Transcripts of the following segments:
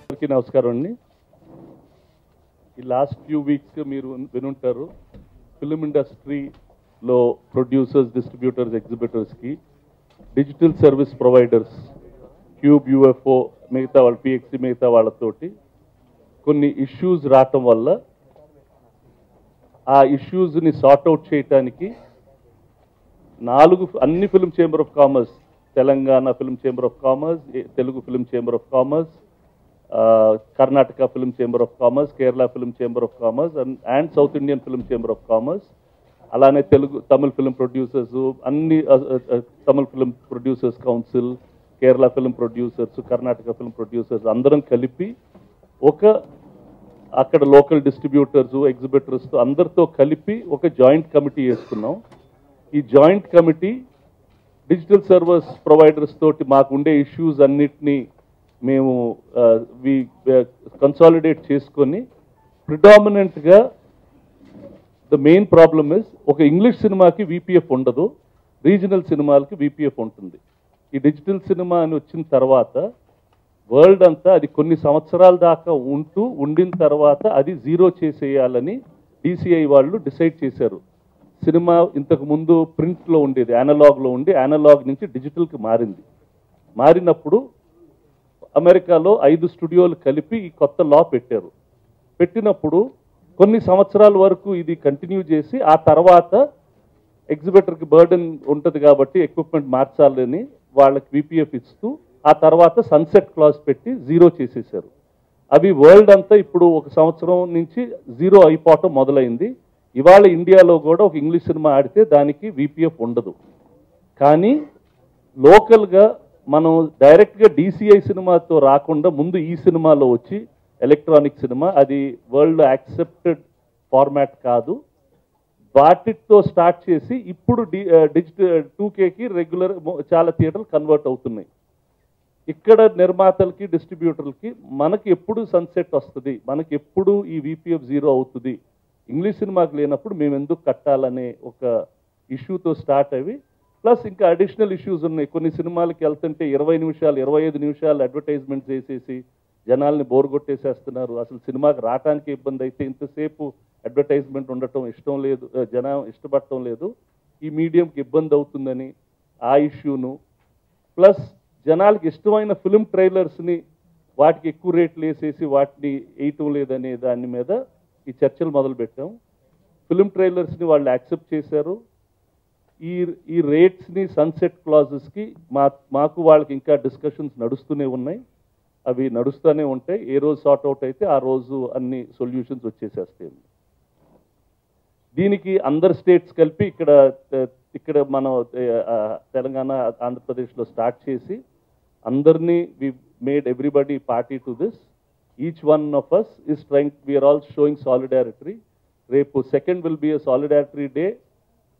అందరికీ నమస్కారం అండి. ఈ లాస్ట్ ఫ్యూ వీక్స్ మీరు వినుంటారు ఫిలిం ఇండస్ట్రీలో producers distributors ఎగ్జిబిటర్స్కి digital service providers Qube UFO మిగతా వాళ్ళ పిఎక్సి మిగతా వాళ్ళతోటి కొన్ని ఇష్యూస్ రావటం వల్ల ఆ ఇష్యూస్ని సార్ట్అవుట్ చేయటానికి నాలుగు అన్ని film chamber of commerce Telangana film chamber of commerce Telugu film chamber of commerce Karnataka film chamber of commerce Kerala film chamber of commerce and South Indian film chamber of commerce అలానే Telugu Tamil film producers అన్ని Tamil film producers council Kerala film producers Karnataka film producers అందరం కలిపి ఒక అక్కడ local distributors exhibitors అందరితో కలిపి ఒక joint committee వేసుకున్నాం. ఈ joint committee digital service providers తోటి మాకు ఉండే ఇష్యూస్ అన్నిటినీ మేము కన్సాలిడేట్ చేసుకొని ప్రిడామినెంట్గా ద మెయిన్ ప్రాబ్లమ్ ఇస్ ఒక ఇంగ్లీష్ సినిమాకి విపిఎఫ్ ఉండదు రీజనల్ సినిమాలకి విపిఎఫ్ ఉంటుంది. ఈ డిజిటల్ సినిమా అని వచ్చిన తర్వాత వరల్డ్ అంతా అది కొన్ని సంవత్సరాల దాకా ఉంటూ ఉండిన తర్వాత అది జీరో చేసేయాలని డిసిఐ వాళ్ళు డిసైడ్ చేశారు. సినిమా ఇంతకు ముందు ప్రింట్లో ఉండేది యానలాగ్లో ఉండి యానలాగ్ నుంచి డిజిటల్కి మారింది. మారినప్పుడు అమెరికాలో ఐదు స్టూడియోలు కలిపి ఈ కొత్త లా పెట్టారు. పెట్టినప్పుడు కొన్ని సంవత్సరాల వరకు ఇది కంటిన్యూ చేసి ఆ తర్వాత ఎగ్జిబిటర్కి బర్డెన్ ఉంటుంది కాబట్టి ఎక్విప్మెంట్ మార్చాలని వాళ్ళకి విపిఎఫ్ ఇస్తూ ఆ తర్వాత సన్సెట్ క్లాస్ పెట్టి జీరో చేసేసారు అవి వరల్డ్ అంతా ఇప్పుడు ఒక సంవత్సరం నుంచి జీరో అయిపోవటం మొదలైంది. ఇవాళ ఇండియాలో కూడా ఒక ఇంగ్లీష్ సినిమా ఆడితే దానికి విపిఎఫ్ ఉండదు. కానీ లోకల్గా మనం డైరెక్ట్గా డిసిఐ సినిమాతో రాకుండా ముందు ఈ సినిమాలో వచ్చి ఎలక్ట్రానిక్ సినిమా అది వరల్డ్ యాక్సెప్టెడ్ ఫార్మాట్ కాదు. వాటితో స్టార్ట్ చేసి ఇప్పుడు డి డిజిటల్ టూ కేకి రెగ్యులర్ చాలా థియేటర్లు కన్వర్ట్ అవుతున్నాయి. ఇక్కడ నిర్మాతలకి డిస్ట్రిబ్యూటర్లకి మనకి ఎప్పుడు సన్సెట్ వస్తుంది? మనకి ఎప్పుడు ఈ విపిఎఫ్ జీరో అవుతుంది? ఇంగ్లీష్ సినిమాకి లేనప్పుడు మేము ఎందుకు కట్టాలనే ఒక ఇష్యూతో స్టార్ట్ అవి ప్లస్ ఇంకా అడిషనల్ ఇష్యూస్ ఉన్నాయి. కొన్ని సినిమాలకి వెళ్తుంటే ఇరవై నిమిషాలు ఇరవై ఐదు నిమిషాలు అడ్వర్టైజ్మెంట్ చేసేసి జనాల్ని బోర్ కొట్టేసేస్తున్నారు. అసలు సినిమాకి రావటానికి ఇబ్బంది అయితే ఇంతసేపు అడ్వర్టైజ్మెంట్ ఉండటం ఇష్టం లేదు జనం ఇష్టపడటం లేదు. ఈ మీడియంకి ఇబ్బంది అవుతుందని ఆ ఇష్యూను. ప్లస్ జనాలకి ఇష్టమైన ఫిల్మ్ ట్రైలర్స్ని వాటికి ఎక్కువ రేట్లు వేసేసి వాటిని వేయటం లేదనే దాని మీద ఈ చర్చలు మొదలుపెట్టాం. ఫిల్మ్ ట్రైలర్స్ని వాళ్ళు యాక్సెప్ట్ చేశారు. ఈ ఈ రేట్స్ని సన్సెట్ క్లాజెస్కి మా మాకు వాళ్ళకి ఇంకా డిస్కషన్స్ నడుస్తూనే ఉన్నాయి. అవి నడుస్తూనే ఉంటాయి. ఏ రోజు సార్ట్ అవుట్ అయితే ఆ రోజు అన్ని సొల్యూషన్స్ వచ్చేసేస్తాయి. దీనికి అందరు స్టేట్స్ కలిపి ఇక్కడ ఇక్కడ మనం తెలంగాణ ఆంధ్రప్రదేశ్లో స్టార్ట్ చేసి అందరినీ we made everybody party to this. Each one of us is trying we are all showing solidarity రేపు second will be a solidarity day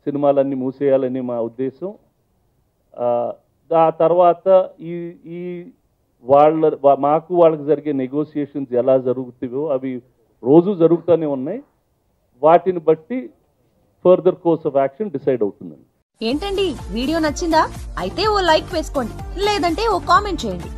సినిమాలన్నీ మూసేయాలని మా ఉద్దేశం. ఆ, తర్వాత ఈ ఈ వాళ్ళ మాకు వాళ్ళకి జరిగే నెగోసియేషన్స్ ఎలా జరుగుతాయో అవి రోజు జరుగుతూనే ఉన్నాయి. వాటిని బట్టి further course of action decide అవుతుందండి. ఏంటండి? వీడియో నచ్చిందా? అయితే ఓ లైక్ వేసుకోండి. లేదంటే ఓ కామెంట్ చేయండి.